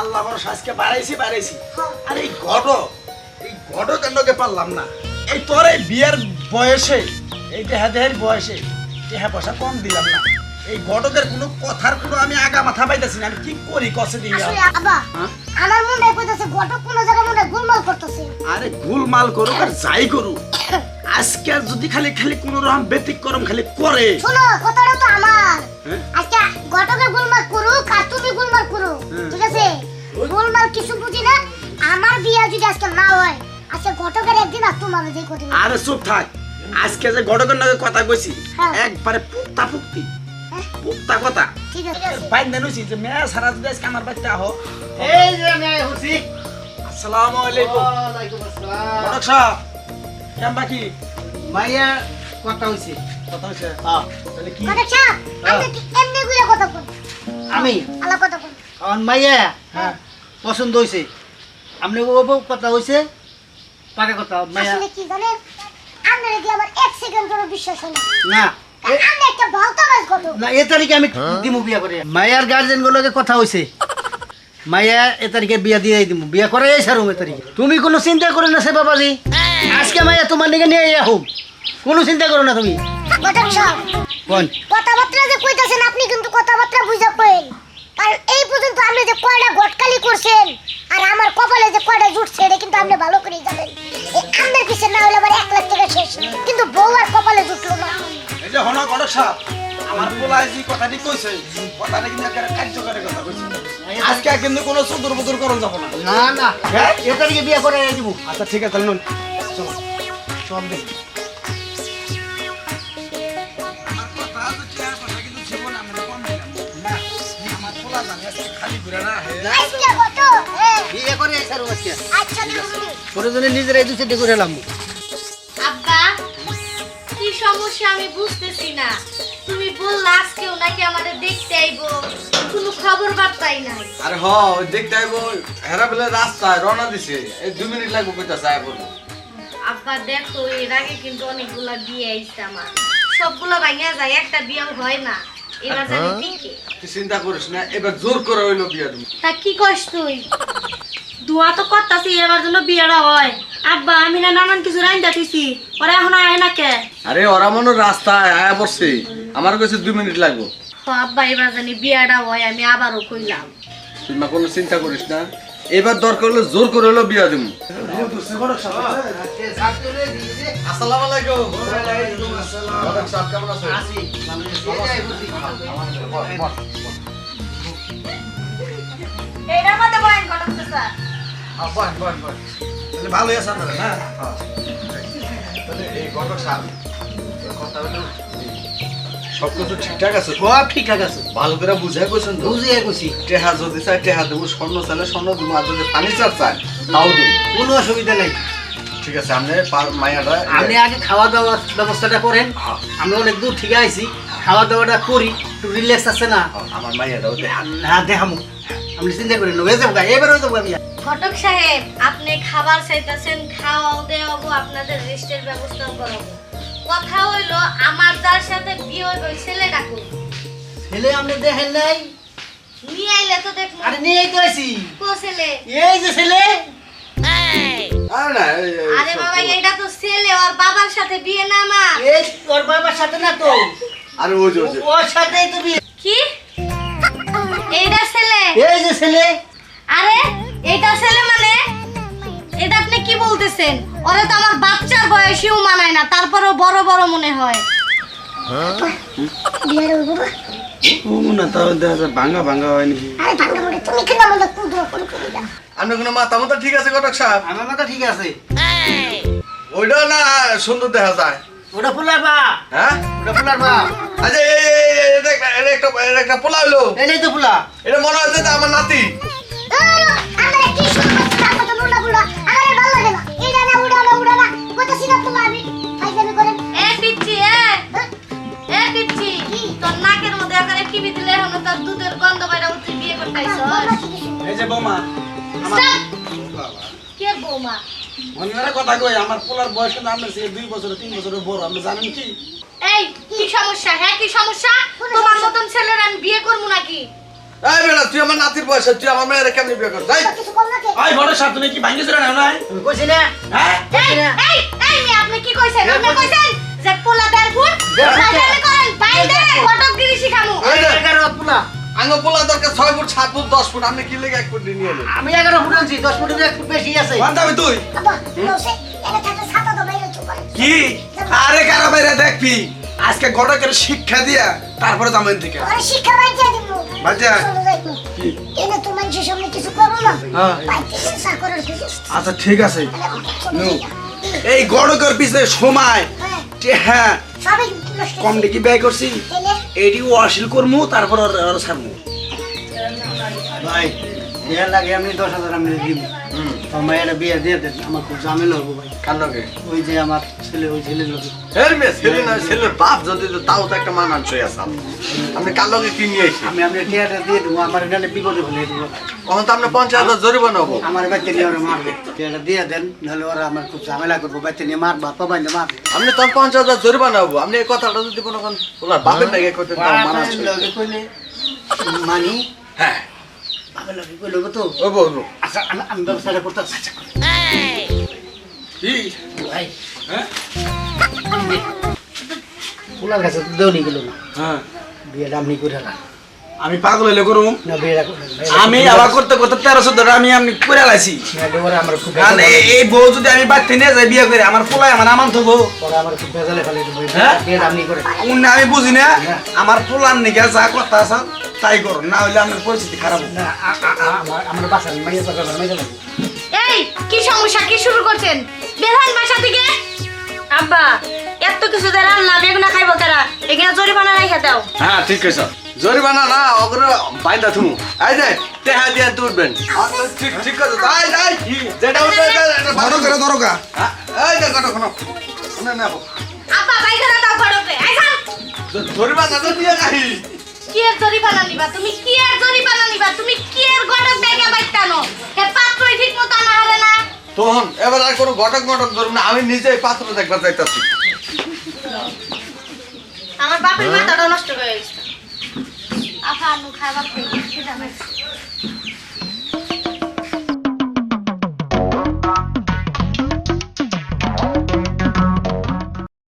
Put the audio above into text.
আল্লাহ বড় আজকে বাড়াইছি বাড়াইছি। আর এই ঘটক এই ঘটক কেন্দ্রকে পারলাম না? এই তোর এই বিয়ের বয়সে এই দেহা দেহের বয়সে দেহা পয়সা কম দিলাম না। এই ঘটকের কোনো কথার কোনো আমি আগা মাথা পাইতেছি না। আমি কি করি কষে দিই হ্যাঁ? আমার মনে হয় কইতাছে ঘটক কোন জায়গা মনে হয় গোলমাল করতেছে। আরে গুলমাল করুক আর যাই করুক। আজকে যদি খালি খালি কোনো রকম ব্যতিক্রম খালি করে। শোনো কথাটা তো আমার। হ্যাঁ? আজকে ঘটকের গোলমাল কিছু বুঝি না? আমার বিয়ে যদি আজকে না হয় আজকে ঘটকের একদিন আর তোমার যে কদিন আরে চুপ থাক। আজকে যে ঘটকের নামে কথা কইছি হ্যাঁ। একবারে পুক্তা পুক্তি। হ্যাঁ? পুক্তা কথা। ঠিক আছে। বাইন দেনুছি যে মেয়া সারা যদি আজকে আমার বাড়িতে আহো। এই যে আমি হুসি। আসসালামু আলাইকুম। ওয়ালাইকুম আসসালাম। ঘটক সাহেব কেমন বাকি? মাইয়া কথা হইছে। কথা হয়েছে হ্যাঁ। তাহলে কি? ঘটক সাহেব আপনি কি এমনি গুলো কথা বল আমি? আল্লাহ কথা বল কারণ মাইয়া হ্যাঁ। পছন্দ হইছে। আপনি কথা হইছে পাকা কথা মাইয়া আসলে কি জানেন? আপনারা কি আমার এক সেকেন্ড করে বিশ্বাস হয় না। না আমি একটা ভালতা মাছ না এ তারিখে আমি দিমু বিয়া করে। মাইয়ার গার্জেন গুলোকে কথা হইছে। মাইয়া এ তারিখে বিয়া দিয়ে দিমু। বিয়া করে সারুম এ তারিখে। তুমি কোনো চিন্তা করো না সে বাবাজি। আজকে মাইয়া তোমার দিকে নিয়ে হোক। কোনো চিন্তা করো না তুমি। কথাবার্তা যে কইতাছেন আপনি কিন্তু কথাবার্তা বুঝা কইন। এই পর্যন্ত আপনি যে কয়টা গটকালি করছেন আর আমার কপালে যে কয়টা জুটছে এটা কিন্তু আপনি ভালো করেই জানেন। এই আমের পিছে না হলে আমার এক লাখ টাকা শেষ কিন্তু বউ আর কপালে জুটলো না। এই যে হনা ঘটক সাহেব আমার পোলায় যে কথাটি কইছে কথাটা কিন্তু একেবারে কার্যকরী কথা কইছে। আজকে কিন্তু কোনো সুদূর বুদুর করণ যাব না। না না। হ্যাঁ? এ তারিখে বিয়া করে দিমু আচ্ছা ঠিক আছে তাহলে নুন। চলো চল দেখি। করে সারুম আজকে আচ্ছা প্রয়োজনে নিজেরাই দুই চারটে করে এলাম আব্বা কি সমস্যা আমি বুঝতেছি না। তুমি বললা আজকেও নাকি আমাদের দেখতে আইবো। কোনো খবর বার্তাই নাই। আরে হ দেখতে আইবো হেরা বেলা রাস্তায় রওনা দিছে। এই দুই মিনিট লাগবে কইতাছে আয় বলব আব্বা দেখো এর আগে কিন্তু অনেকগুলা বিয়ে আইছে আমার। সবগুলো ভাঙিয়া যায় একটা বিয়েও হয় না। এবার জানি ঠিকই তুই চিন্তা করিস না এবার জোর করে হইল বিয়া তুমি। তা কি কস তুই? দোয়া তো করতাছি এবার জন্য বিয়েটা হয়। আব্বা আমি না নানান কিছু রাইন্দা দিছি। ওরা এখন আয় না কে? আরে ওরা মনে রাস্তায় আয়া পড়ছে। আমার কাছে দুই মিনিট লাগবে। ও আব্বা এবার জানি বিয়াটা হয় আমি আবারও কইলাম। তুই মা কোনো চিন্তা করিস না। এবার দরকার হলে জোর করে হলো বিয়া আছেন এইটার মধ্যে বয়েন ঘটক স্যার। হ্যাঁ, বয়, বয়, বয়। তাহলে ভালোই আছে আপনারা না? তাহলে এই ঘটক সাহেব, কথা হলো, সব কিছু ঠিকঠাক আছে সব ঠিকঠাক আছে। ভালো করে বুঝাই করছেন তো? বুঝিয়ে গেছি টেহা যদি চাই টেহা দেবো। স্বর্ণ চাইলে স্বর্ণ দেবো আর যদি ফার্নিচার চাই তাও দেবো। কোনো অসুবিধা নেই। ঠিক আছে আপনি মায়াটা আপনি আগে খাওয়া দাওয়ার ব্যবস্থাটা করেন। হ্যাঁ। আমরা অনেক দূর ঠিক আইছি। খাওয়া দাওয়াটা করি। একটু রিল্যাক্স আছে না? হ্যাঁ, আমার মায়াটাও দেহা হ্যাঁ দেখামু। আপনি চিন্তা করেন হয়ে এবার হয়ে যাব আমি। ঘটক সাহেব আপনি খাবার চাইতেছেন খাওয়াও দেওয়াবো আপনাদের রেস্টের ব্যবস্থাও করাবো। কথা হইল আমার যার সাথে বিয়ে হইব ওই ছেলেটা কই? ছেলে আপনি দেখেন নাই। নিয়ে আইলে তো দেখব। আরে নিয়েই তো আইছি। কো ছেলে? এই যে ছেলে। আর বাবা। এটা তো ছেলে ওর বাবার সাথে বিয়ে না মা এই ওর বাবার সাথে না তো। আরে ওই যে। ওর সাথেই তো বিয়ে। কি? এইটা ছেলে? এই যে ছেলে। আরে এটা ছেলে মানে? এটা আপনি কি বলতেছেন? ওরে তো আমার বাচ্চার বয়সীও মানায় না তারপরেও বড় বড় মনে হয়। হয় আপনার কোনো মাথা মতো ঠিক আছে ঘটক সাহেব? আমার মাথা ঠিক আছে। ওইটাও না সুন্দর দেখা যায়। ওটা ফুলার বা হ্যাঁ? ওটা ফুলার বা আচ্ছা এই- এই- এই- এই- এটা একটা- এটা একটা পোলা তো ফুলা। এটা মনে হচ্ছে আমার নাতি। কে বৌমা? কথা কই আমার পোলার বয়স কিন্তু আপনার থেকে দুই বছর তিন বছরের বড় আপনি জানেন কি? এই কি সমস্যা? হ্যাঁ কি সমস্যা? তোমার মতন ছেলের আমি বিয়ে করব নাকি? এই বেটা তুই আমার নাতির বয়স তুই আমার মেয়ের কেমনি বিয়ে কর যাই। কিছু বল না কে? ওই ঘটক সাহেব তুমি কি ভাঙ্গি চলে নাও নাই কইছি না? হ্যাঁ? এই এই এই আপনি কি কইছেন? আপনি কইছেন যে পোলা দেড় ফুট? দেড় ফুট। বাজারে করেন বাইরে ঘটকগিরি শিখামু। এই যে, এগারো পুলা আঙ্গ পোলা দরকার ছয় ফুট সাত ফুট দশ ফুট। আপনি কি লেগে এক ফুট নিয়ে এলেন আমি এগারো ফুট আনছি দশ ফুটের এক ফুট বেশি আছে। তুই। কি? আরে কারও বাইরে দেখবি? আজকে ঘটকের শিক্ষা দিয়া তারপরে থেকে আরে শিক্ষা বাইতে দিব। চলো এনে তো মানুষের সামনে কিছু করব না? হ্যাঁ। আচ্ছা ঠিক আছে। এই ঘটকের পিছনে সময়। হ্যাঁ। যে হ্যাঁ। কম ডেকে ব্যয় করছি। এটি ওয়াশিল করমু তারপর আর সারমু। ভাই বিয়ে লাগে আমি দশ হাজার আমি দিব। তো মায়ের বিয়ে দিয়ে দেন আমার খুব ঝামেলা হব ভাই। কার লগে? ওই যে আমার ছেলে ওই ছেলের লোক এর মেয়ে ছেলে না ছেলের বাপ যদি তো তাও তো একটা মানানসই আছে আপনি কার লগে কি নিয়ে এসেছি আমি আপনার টিয়াটা দিয়ে দেবো আমার এখানে বিপদে ফেলে দেবো। তখন তো আপনি পঞ্চাশ হাজার জরিমানা আমার বাচ্চা নিয়ে ওরা মারবে। টিয়াটা দিয়ে দেন নাহলে ওরা আমার খুব ঝামেলা করব বাচ্চা নিয়ে মারবো পাবাই না মারবে আপনি তখন পঞ্চাশ হাজার জরিমানা হব। আপনি এই কথাটা যদি কোনো ওনার বাপের লাগে করতে মানানসই লগে মানি হ্যাঁ। আমি ব্যবসাটা করতে আচ্ছা কি ভাই হ্যাঁ ফুলার কাছে দেওনি গেল না হ্যাঁ বিয়েটা আপনি করে না আমি পাগল হইলে করুম আমি আবার করতে করতে তেরোশো ধরে আমি আমি করে লাইছি এই- বউ যদি আমি বাড়তে নিয়ে যাই বিয়ে করে আমার পোলায় আমার আমান থবো হ্যাঁ? আমি বুঝি না আমার পোলার নিকে যা কথা আছে তাই করো না হইলে আমার পরিস্থিতি খারাপ হবে। না আমার বাসা মাইয়া বাসা মাইয়া এই কি সমস্যা? কি শুরু করছেন? বের হন বাসা থেকে? আব্বা এত কিছু দেয় রান্না বেগুনা খাইবো তারা। এখানে জরিমানা রাইখা দাও। হ্যাঁ ঠিক আছে জরিমানা না ওগুলো বাইন্দা থুমু। এই যে টেহা দিয়ে তুলবেন ঠিক ঠিক আছে তাই যাই যেটা উঠবে ধরো করে ধরো গা এই যে কত কোনো শুনে নেব আপা বাইরে দাও ঘটকে। আইসান জরিমানা তো দিয়ে গাই কি এর নিবা? তুমি কি এর জরিমানা নিবা? তুমি কি এর ঘটক ব্যাগে বাইতানো? হে পাত্রই ঠিক মতো আনা হারে না? তখন এবার আর কোনো ঘটক ঘটক ধরুন না আমি নিজেই পাত্র দেখবার যাইতাছি। আমার বাপের মাথাটা নষ্ট হয়ে গেছে। আফা আনু খাবার খেয়ে